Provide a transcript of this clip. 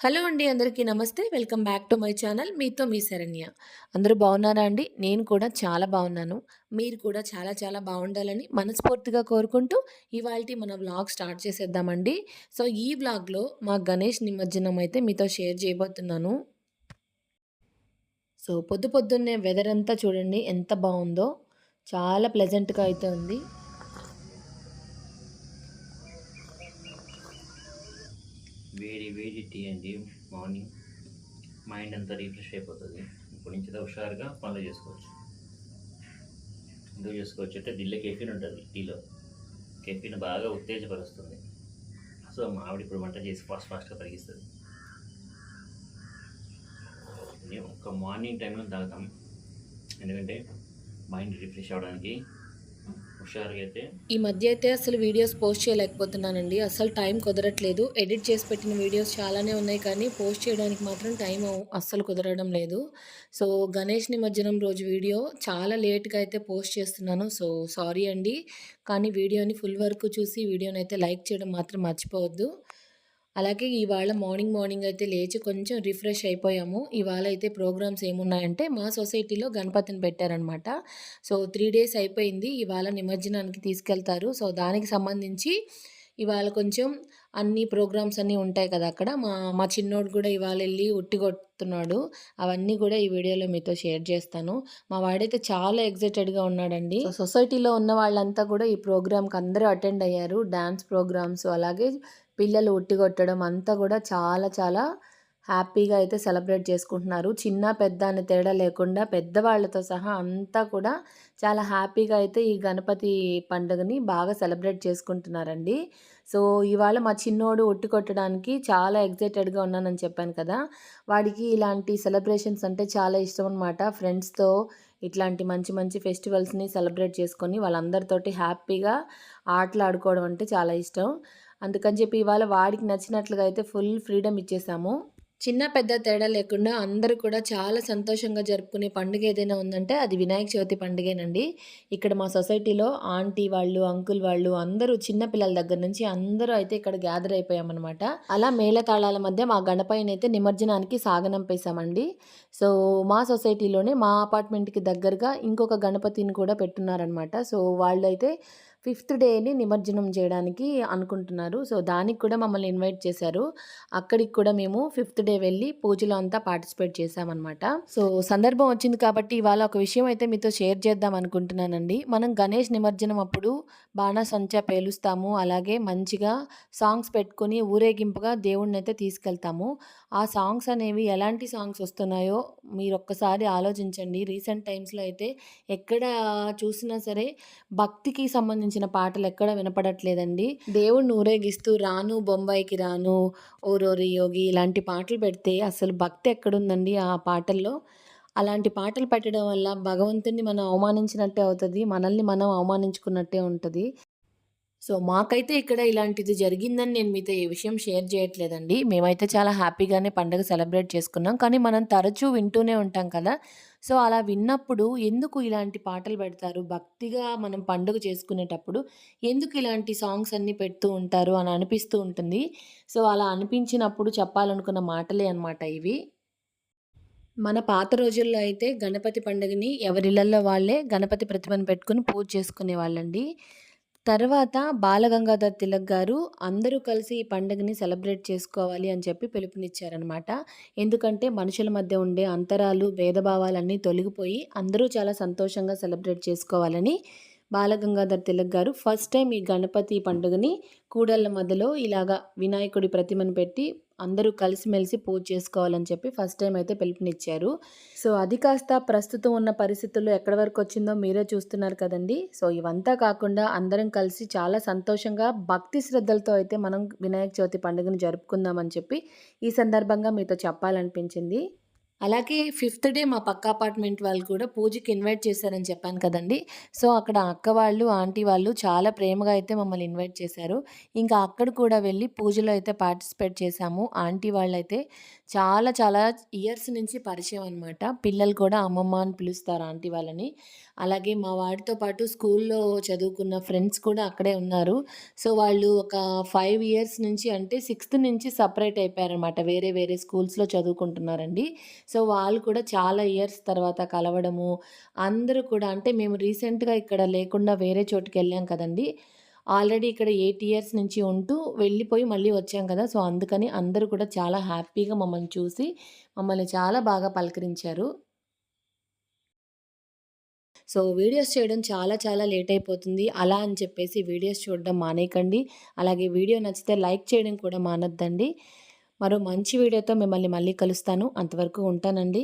Hello అండి అందరికీ నమస్తే. Welcome back to my channel. మీతో మీ శరణ్య. అందరూ బాగున్నారా అండి? నేను కూడా చాలా బాగున్నాను. మీరు కూడా చాలా చాలా బాగుండాలని మనస్ఫూర్తిగా కోరుకుంటూ ఇవాళ మన వ్లాగ్ స్టార్ట్ చేసేద్దామండి. సో ఈ వ్లాగ్లో మా గణేష్ నిమజ్జనం అయితే మీతో షేర్ చేయబోతున్నాను. సో పొద్దు పొద్దున్నే వెదర్ అంతా చూడండి ఎంత బాగుందో. చాలా ప్లెజెంట్గా అయితే ఉంది. వేడి వేడి టీ అండి మార్నింగ్ మైండ్ అంతా రీఫ్రెష్ అయిపోతుంది. ఇప్పటి నుంచి హుషారుగా పనులు చేసుకోవచ్చు. ఎందుకు చేసుకోవచ్చు అంటే ఢిల్లీ కెఫీన్ ఉంటుంది టీలో కెఫీన్ బాగా ఉత్తేజపరుస్తుంది. సో మా ఆవిడ ఇప్పుడు వంట చేసి ఫాస్ట్ ఫాస్ట్గా పరిగిస్తుంది ఒక మార్నింగ్ టైంలో తాగుతాం. ఎందుకంటే మైండ్ రిఫ్రెష్ అవ్వడానికి హుషారుగా అయితే ఈ మధ్య అయితే అసలు వీడియోస్ పోస్ట్ చేయలేకపోతున్నానండి. అసలు టైం కుదరట్లేదు. ఎడిట్ చేసి పెట్టిన వీడియోస్ చాలానే ఉన్నాయి కానీ పోస్ట్ చేయడానికి మాత్రం టైం అస్సలు కుదరడం లేదు. సో గణేష్ నిమజ్జనం రోజు వీడియో చాలా లేట్గా అయితే పోస్ట్ చేస్తున్నాను. సో సారీ అండి. కానీ వీడియోని ఫుల్ వరకు చూసి వీడియోని అయితే లైక్ చేయడం మాత్రం మర్చిపోవద్దు. అలాగే ఇవాళ మార్నింగ్ మార్నింగ్ అయితే లేచి కొంచెం రిఫ్రెష్ అయిపోయాము. ఇవాళ అయితే ప్రోగ్రామ్స్ ఏమున్నాయంటే మా సొసైటీలో గణపతిని పెట్టారనమాట సో త్రీ డేస్ అయిపోయింది. ఇవాళ నిమజ్జనానికి తీసుకెళ్తారు. సో దానికి సంబంధించి ఇవాళ కొంచెం అన్ని ప్రోగ్రామ్స్ అన్నీ ఉంటాయి కదా అక్కడ. మా మా చిన్నోడు కూడా ఇవాళ వెళ్ళి ఉట్టిగొడుతున్నాడు అవన్నీ కూడా ఈ వీడియోలో మీతో షేర్ చేస్తాను. మా వాడైతే చాలా ఎగ్జైటెడ్గా ఉన్నాడండి. సొసైటీలో ఉన్న వాళ్ళంతా కూడా ఈ ప్రోగ్రామ్కి అందరూ అటెండ్ అయ్యారు. డ్యాన్స్ ప్రోగ్రామ్స్ అలాగే పిల్లలు ఉట్టి కొట్టడం అంతా కూడా చాలా చాలా హ్యాపీగా అయితే సెలబ్రేట్ చేసుకుంటున్నారు. చిన్న పెద్ద అనే తేడా లేకుండా పెద్దవాళ్ళతో సహా అంతా కూడా చాలా హ్యాపీగా అయితే ఈ గణపతి పండుగని బాగా సెలబ్రేట్ చేసుకుంటున్నారండి. సో ఇవాళ మా చిన్నోడు ఉట్టి కొట్టడానికి చాలా ఎగ్జైటెడ్గా ఉన్నానని చెప్పాను కదా! వాడికి ఇలాంటి సెలబ్రేషన్స్ అంటే చాలా ఇష్టం అనమాట ఫ్రెండ్స్తో ఇట్లాంటి మంచి మంచి ఫెస్టివల్స్ని సెలబ్రేట్ చేసుకొని వాళ్ళందరితోటి హ్యాపీగా ఆటలు ఆడుకోవడం అంటే చాలా ఇష్టం. అందుకని చెప్పి ఇవాళ వాడికి నచ్చినట్లుగా అయితే ఫుల్ ఫ్రీడమ్ ఇచ్చేసాము. చిన్న పెద్ద తేడా లేకుండా అందరూ కూడా చాలా సంతోషంగా జరుపుకునే పండుగ ఏదైనా ఉందంటే అది వినాయక చవితి పండుగేనండి. ఇక్కడ మా సొసైటీలో ఆంటీ వాళ్ళు అంకుల్ వాళ్ళు అందరూ చిన్న పిల్లల దగ్గర నుంచి అందరూ అయితే ఇక్కడ గ్యాదర్ అయిపోయామన్నమాట. అలా మేళతాళాల మధ్య మా గణపైన అయితే నిమజ్జనానికి సాగనంపేశామండి సో మా సొసైటీలోనే మా అపార్ట్మెంట్కి దగ్గరగా ఇంకొక గణపతిని కూడా పెట్టున్నారనమాట సో వాళ్ళు అయితే ఫిఫ్త్ డేని నిమజ్జనం చేయడానికి అనుకుంటున్నారు. సో దానికి కూడా మమ్మల్ని ఇన్వైట్ చేశారు. అక్కడికి కూడా మేము ఫిఫ్త్ డే వెళ్ళి పూజలో అంతా పార్టిసిపేట్ చేసామన్నమాట సో సందర్భం వచ్చింది కాబట్టి ఇవాళ ఒక విషయం అయితే మీతో షేర్ చేద్దాం అనుకుంటున్నానండి. మనం గణేష్ నిమజ్జనం అప్పుడు బాణసంచ పేలుస్తాము. అలాగే మంచిగా సాంగ్స్ పెట్టుకొని ఊరేగింపుగా దేవుడిని అయితే తీసుకెళ్తాము. ఆ సాంగ్స్ అనేవి ఎలాంటి సాంగ్స్ వస్తున్నాయో మీరు ఒక్కసారి ఆలోచించండి. రీసెంట్ టైమ్స్లో అయితే ఎక్కడ చూసినా సరే భక్తికి సంబంధించి సంబంధించిన పాటలు ఎక్కడ వినపడట్లేదండి. దేవుడిని ఊరేగిస్తూ రాను బొంబాయికి రాను ఓరోరి యోగి ఇలాంటి పాటలు పెడితే అసలు భక్తి ఎక్కడుందండి ఆ పాటల్లో? అలాంటి పాటలు పెట్టడం వల్ల భగవంతుని మనం అవమానించినట్టే అవుతుంది మనల్ని మనం అవమానించుకున్నట్టే ఉంటుంది. సో మాకైతే ఇక్కడ ఇలాంటిది జరిగిందని నేను మీతో ఈ విషయం షేర్ చేయట్లేదండి. మేమైతే చాలా హ్యాపీగానే పండగ సెలబ్రేట్ చేసుకున్నాం. కానీ మనం తరచూ వింటూనే ఉంటాం కదా. సో అలా విన్నప్పుడు ఎందుకు ఇలాంటి పాటలు పెడతారు? భక్తిగా మనం పండుగ చేసుకునేటప్పుడు ఎందుకు ఇలాంటి సాంగ్స్ అన్నీ పెడుతూ ఉంటారు? అని అనిపిస్తూ ఉంటుంది. సో అలా అనిపించినప్పుడు చెప్పాలనుకున్న మాటలే అనమాట ఇవి. మన పాత రోజుల్లో అయితే గణపతి పండుగని ఎవరిళ్ళల్లో వాళ్ళే గణపతి ప్రతిమను పెట్టుకుని పూజ చేసుకునే వాళ్ళండి తర్వాత బాలగంగాధర్ తిలక్ గారు అందరూ కలిసి ఈ పండుగని సెలబ్రేట్ చేసుకోవాలి అని చెప్పి పిలుపునిచ్చారనమాట ఎందుకంటే మనుషుల మధ్య ఉండే అంతరాలు భేదభావాలన్నీ తొలగిపోయి అందరూ చాలా సంతోషంగా సెలబ్రేట్ చేసుకోవాలని బాలగంగాధర్ తిలక్ గారు ఫస్ట్ టైం ఈ గణపతి పండుగని కూడళ్ళ మధ్యలో ఇలాగా వినాయకుడి ప్రతిమను పెట్టి అందరూ కలిసిమెలిసి పూజ చేసుకోవాలని చెప్పి ఫస్ట్ టైం అయితే పిలుపునిచ్చారు. సో అది కాస్త ప్రస్తుతం ఉన్న పరిస్థితుల్లో ఎక్కడి వరకు వచ్చిందో మీరే చూస్తున్నారు కదండి. సో ఇవంతా కాకుండా అందరం కలిసి చాలా సంతోషంగా భక్తి శ్రద్ధలతో అయితే మనం వినాయక చవితి పండుగను జరుపుకుందామని చెప్పి ఈ సందర్భంగా మీతో చెప్పాలనిపించింది. అలాగే ఫిఫ్త్ డే మా పక్క అపార్ట్మెంట్ వాళ్ళు కూడా పూజకి ఇన్వైట్ చేశారని చెప్పాను కదండీ! సో, అక్కడ అక్క వాళ్ళు, ఆంటీ వాళ్ళు చాలా ప్రేమగా అయితే మమ్మల్ని ఇన్వైట్ చేశారు. ఇంకా అక్కడ కూడా వెళ్ళి పూజలో అయితే పార్టిసిపేట్ చేశాము. ఆంటీ వాళ్ళైతే చాలా చాలా ఇయర్స్ నుంచి పరిచయం అనమాట. పిల్లలు కూడా అమ్మమ్మ అని పిలుస్తారు ఆంటీ వాళ్ళని. అలాగే మా వాడితో పాటు స్కూల్‌లో చదువుకున్న ఫ్రెండ్స్ కూడా అక్కడే ఉన్నారు. సో, వాళ్ళు ఒక ఫైవ్ ఇయర్స్ నుంచి అంటే సిక్స్త్ నుంచి సపరేట్ అయిపోయారనమాట. వేరే వేరే స్కూల్స్‌లో చదువుకుంటున్నారండి. సో, వాళ్ళు కూడా చాలా ఇయర్స్ తర్వాత కలవడము, అందరూ కూడా అంటే మేము రీసెంట్‌గా ఇక్కడ లేకుండా వేరే చోటుకెళ్ళాం కదండీ! ఆల్రెడీ ఇక్కడ ఎయిట్ ఇయర్స్ నుంచి ఉంటూ వెళ్ళిపోయి మళ్ళీ వచ్చాం కదా! సో, అందుకని అందరూ కూడా చాలా హ్యాపీగా మమ్మల్ని చూసి, మమ్మల్ని చాలా బాగా పలకరించారు. సో, వీడియోస్ చేయడం చాలా చాలా లేట్ అయిపోతుంది. అలా అని చెప్పేసి వీడియోస్ చూడడం మానేయకండి. అలాగే వీడియో నచ్చితే లైక్ చేయడం కూడా మానొద్దండి. మరో మంచి వీడియోతో మిమ్మల్ని మళ్ళీ కలుస్తాను. అంతవరకు ఉంటానండి.